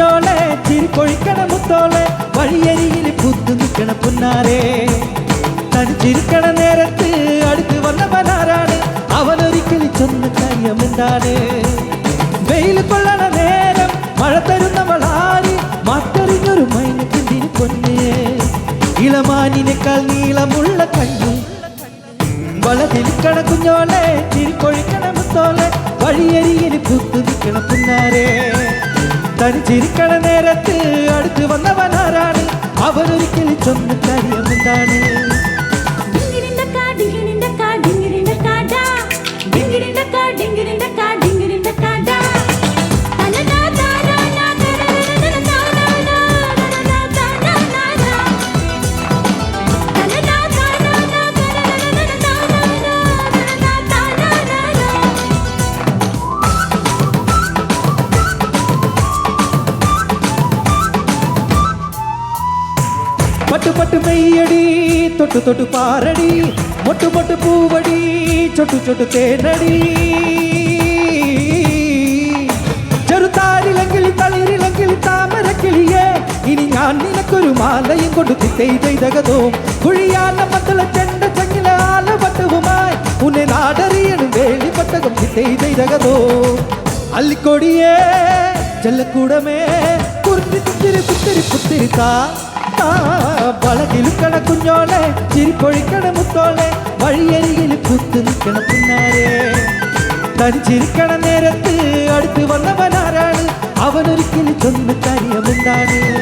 കുഞ്ഞോളെ ചിരിക്കൊഴിക്കണ മുത്തോളെ വഴിയരിയിൽ പുത്തു നിൽക്കണ പുന്നാരെ. തനിച്ചിരിക്കണ നേരത്ത് അടുത്ത് വന്നവനാരാണ്? അവനൊരിക്കലും ചൊന്ന കാര്യമെന്താണ്? വെയിൽ കൊള്ളണ നേരം മഴ തരുന്നവളാര് മറ്ററിഞ്ഞൊരു മൈനത്തിന്റെ പൊന്ന്? ഇളമാനിനേക്കാൾ നീളമുള്ള കണ്ണു വളതിരിക്കണ കുഞ്ഞോളെ ചിരിക്കൊഴിക്കണ മുത്തോളെ വഴിയരിയിൽ പുത്തു നിൽക്കണ പുന്നാരെ. തനിച്ചിരിക്കണ നേരത്ത് അടുത്ത് വന്നവനാരാണ് അവനൊരിക്കലും ചൊന്ന കാര്യമെന്താണ് പട്ടു പട്ടു മെയ്യടി തൊട്ടു തൊട്ടു പാറടി മൊട്ടു മൊട്ടു പൂവടി ചൊട്ടു ചൊട്ടു തേനടി ചെറുതാരിലെങ്കിൽ തളിരിലെങ്കിൽ താമര കിളിയേ ഇനി ഞാൻ നിനക്കൊരു മാലയും കൊടുത്തു ചെയ്തകതോ കുഴിയാന മക്കളെ ചെണ്ട ചങ്ങില ആലപട്ടവുമായി ഉന്നെ നാടറിയണം വേളിപ്പട്ടകം ചെയ്തകതോ അല്ലിക്കൊടിയേ ചെല്ലക്കൂടമേ കുറിച്ച് കുത്തിരി കുത്തിരി കുത്തിരിത്താ വളകിലുക്കണ കുഞ്ഞോളെ ചിരിപ്പൊഴിക്കണ മുത്തോളെ വഴിയരികിൽ കുത്തു നിൽക്കണ പിന്നാരെ തനിച്ചിരിക്കണ നേരത്ത് അടുത്ത് വന്നവനാരാണ് അവനൊരിക്കലും ചൊന്ന കാര്യമെന്താണ്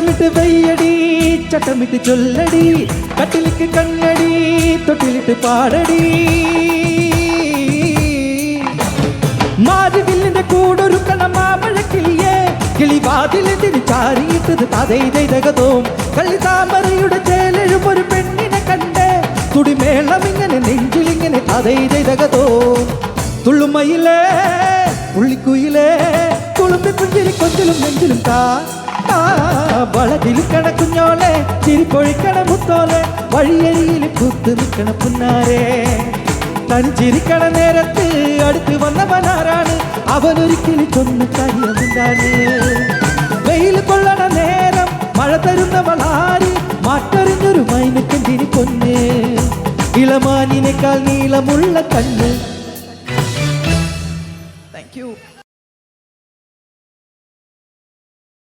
തിട്ടമിട്ട് വെയ്യടി ചട്ടമിട്ട് ചൊല്ലടി കട്ടിലിക്ക് കണ്ണടി തൊട്ടിലിട്ട് പാടടി. മാരുവില്ലിന്റെ കൂടൊരുക്കണ മാമഴക്കിളിയെ കിളിവാതിലെതിന് ചാരിയിട്ടത് തതൈതകതോം കളി താമരയുടെ ചേലെഴും ഒരു പെണ്ണിനെ കണ്ട് തുടിമേളം ഇങ്ങനെ നെഞ്ചിലിങ്ങനെ തതൈതകതോ തുള്ളുമയിലേ പുള്ളിക്കുയിലേ തുളുമ്പി പുഞ്ചിരി കൊഞ്ചിലും നെഞ്ചിലും താ. വളകിലുക്കണ കുഞ്ഞോളെ ചിരിപ്പൊഴിക്കണ മുത്തോലെ വഴിയരിയിൽ പുത്തു നിൽക്കണ പുന്നാരെ. തനിച്ചിരിക്കണ നേരത്ത് അടുത്ത് വന്നവനാരാണ് അവനൊരിക്കലും ചൊന്ന കാര്യമെന്താണ് വെയിൽ കൊള്ളണ നേരം മഴ തരുന്നവളാര് മാറ്ററിഞ്ഞൊരു മൈനക്കെന്തിന് പൊന്ന്? ഇളമാനിനേക്കാൾ നീളമുള്ള കണ്ണ്. Thank you